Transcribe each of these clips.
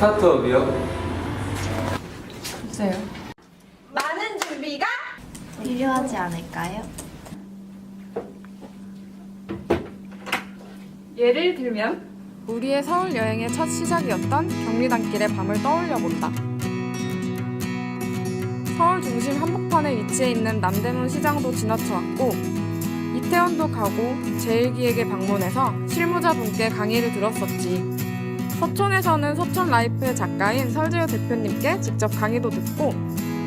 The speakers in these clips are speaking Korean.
스타트업이요? 글쎄요. 많은 준비가 필요하지 않을까요? 예를 들면 우리의 서울 여행의 첫 시작이었던 경리단길의 밤을 떠올려 본다. 서울 중심 한복판에 위치해 있는 남대문 시장도 지나쳐왔고 이태원도 가고 제1기획에 방문해서 실무자분께 강의를 들었었지. 서촌에서는 서촌 라이프의 작가인 설재호 대표님께 직접 강의도 듣고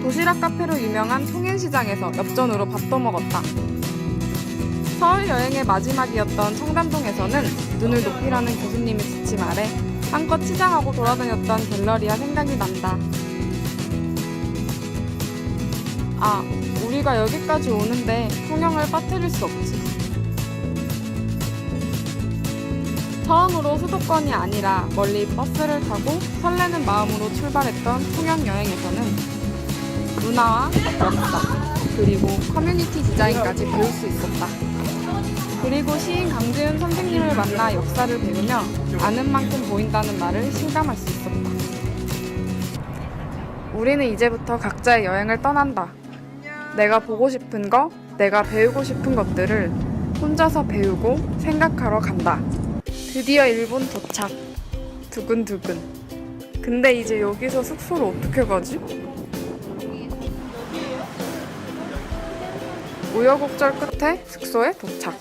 도시락 카페로 유명한 통행시장에서 엽전으로 밥도 먹었다. 서울 여행의 마지막이었던 청담동에서는 눈을 높이라는 교수님의 지침 아래 한껏 치장하고 돌아다녔던 갤러리가 생각이 난다. 아, 우리가 여기까지 오는데 통영을 빠뜨릴 수 없지. 처음으로 수도권이 아니라 멀리 버스를 타고 설레는 마음으로 출발했던 통영 여행에서는 문화와 역사, 그리고 커뮤니티 디자인까지 배울 수 있었다. 그리고 시인 강지은 선생님을 만나 역사를 배우며 아는 만큼 보인다는 말을 실감할 수 있었다. 우리는 이제부터 각자의 여행을 떠난다. 내가 보고 싶은 거, 내가 배우고 싶은 것들을 혼자서 배우고 생각하러 간다. 드디어 일본 도착. 두근두근. 근데 이제 여기서 숙소를 어떻게 가지? 우여곡절 끝에 숙소에 도착.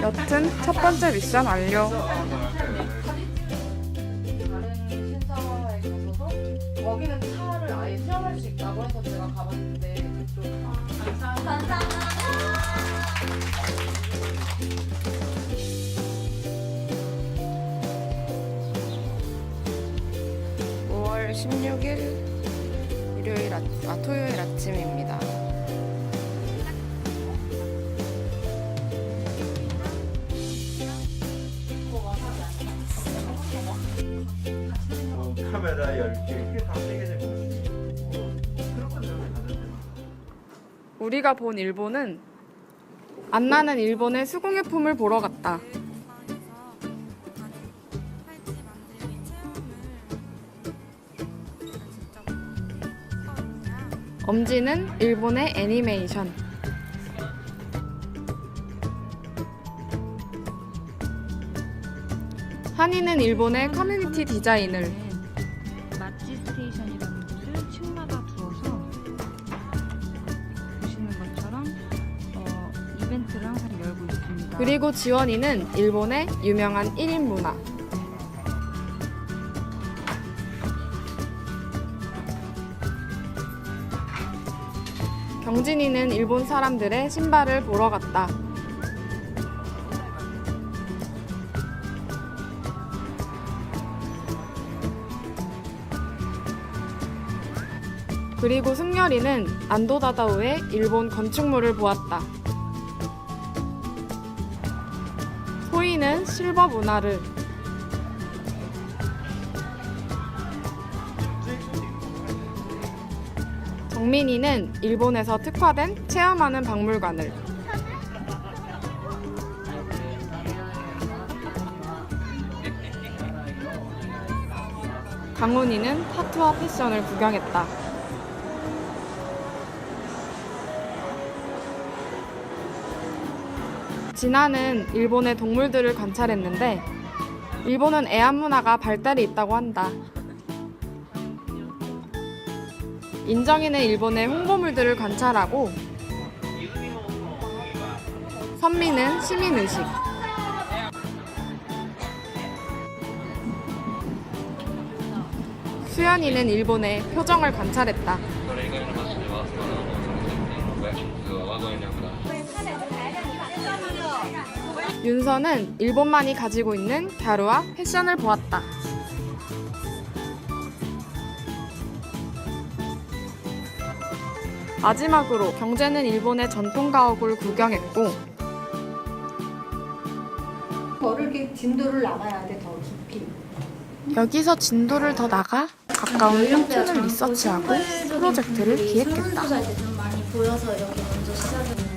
여튼 첫 번째 미션 완료. 거기는 16일 일요일 아, 아 토요일 아침입니다. 카메라 10개 이게 다 세게 되고 그런 건 저기 가는데 우리가 본 일본은 안 나는 일본의 수공예품을 보러 갔다. 엄지는 일본의 애니메이션. 한이는 일본의 커뮤니티 디자인을. 마치 스테이션이라는 곳을 층마다 두어서 보시는 것처럼 어, 이벤트를 항상 열고 있습니다. 그리고 지원이는 일본의 유명한 1인 문화. 경진이는 일본 사람들의 신발을 보러 갔다. 그리고 승열이는 안도다다오의 일본 건축물을 보았다. 소희는 실버 문화를 정민이는 일본에서 특화된 체험하는 박물관을 강훈이는 타투와 패션을 구경했다. 진아는 일본의 동물들을 관찰했는데 일본은 애완 문화가 발달해 있다고 한다. 인정인의 일본의 홍보물들을 관찰하고 선미는 시민의식 수연이는 일본의 표정을 관찰했다. 윤서는 일본만이 가지고 있는 갸루와 패션을 보았다. 마지막으로 경제는 일본의 전통 가옥을 구경했고 거르게 진도를 나가야 돼, 더 깊이. 여기서 진도를 더 나가 가까운 평촌을 리서치하고 프로젝트를 기획했다. 좀 많이 보여서 이렇게 먼저 시작을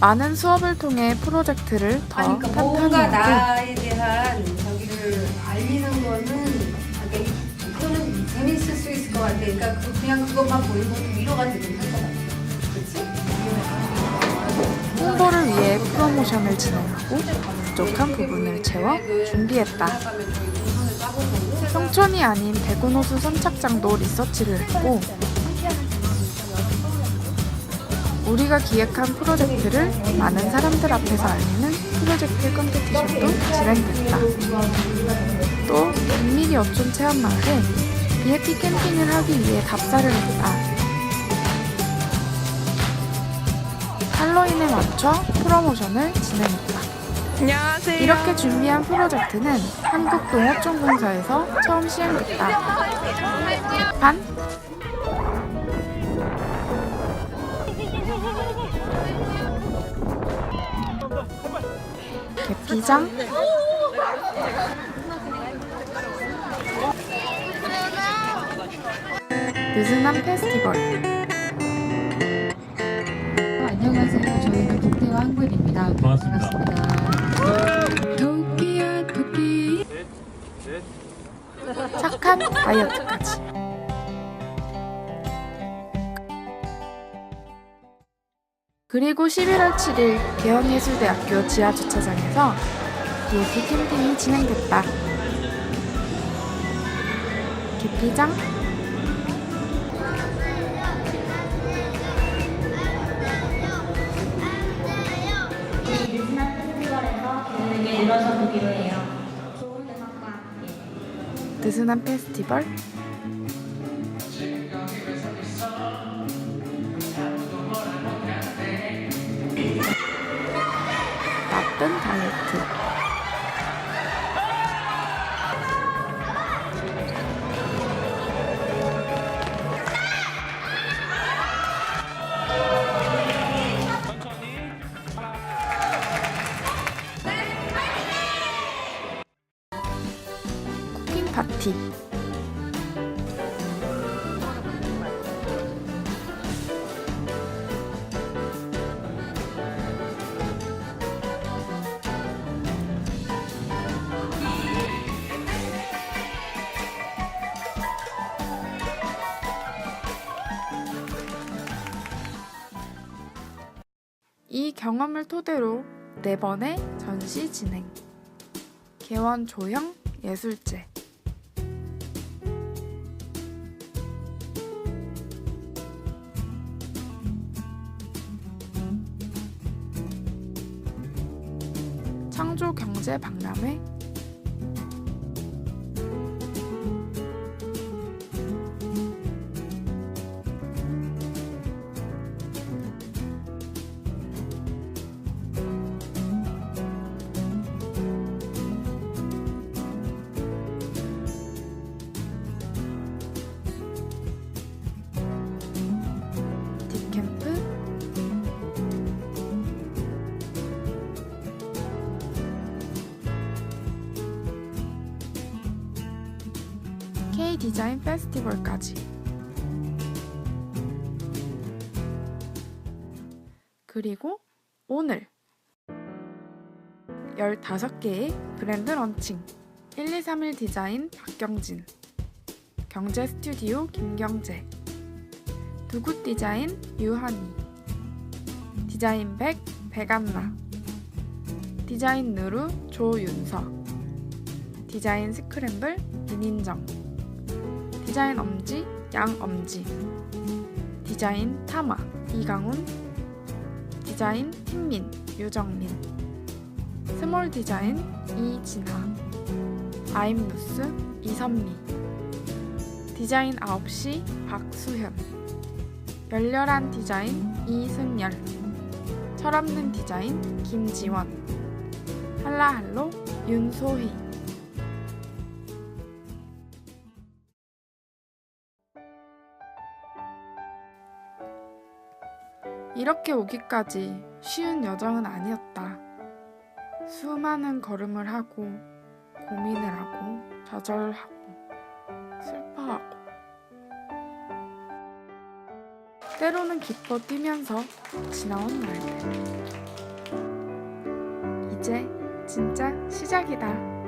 많은 수업을 통해 프로젝트를 더 아니, 그러니까 뭔가 탄탄히 하고 나에 대한 것 같아. 그러니까 그- 그냥 그것만 보는 것도 위로가 되긴 할 것 같아. 홍보를 위해 프로모션을 진행하고 부족한 부분을 채워 준비했다. 평촌이 아닌 대구노수 선착장도 리서치를 했고 우리가 기획한 프로젝트를 많은 사람들 앞에서 알리는 프로젝트 컴페티션도 진행됐다. 또 김미리 어촌 체험마을에 비해피 캠핑을 하기 위해 답사를 했다. 할로윈에 맞춰 프로모션을 진행했다. 안녕하세요. 이렇게 준비한 프로젝트는 한국동어촌공사에서 처음 시행됐다. 반 개피장 느슨한 페스티벌 안녕하세요. 저희는 김태화 한군입니다. 반갑습니다. 토끼야 토끼. 착한 다이어트까지 그리고 11월 7일 대원예술대학교 지하주차장에서 DFP 캠핑이 진행됐다. 기피장 느슨한 페스티벌 파티 이 경험을 토대로 네 번의 전시 진행. 개원 조형 예술제. 창조 경제 박람회. K 디자인 페스티벌까지. 그리고 오늘 15개의 브랜드 런칭. 1231 디자인 박경진. 경제 스튜디오 김경재. 두굿 디자인 유한이. 디자인 백 백안나. 디자인 누루 조윤서. 디자인 스크램블 민인정 디자인 엄지 양 엄지. 디자인 타마 이강훈. 디자인 팀민 유정민. 스몰 디자인 이진아 아임누스 이선미. 디자인 9시 박수현. 열렬한 디자인 이승열. 철없는 디자인 김지원. 할라할로 윤소희 이렇게 오기까지 쉬운 여정은 아니었다. 수많은 걸음을 하고 고민을 하고 좌절하고 슬퍼하고 때로는 기뻐 뛰면서 지나온 날들. 이제 진짜 시작이다.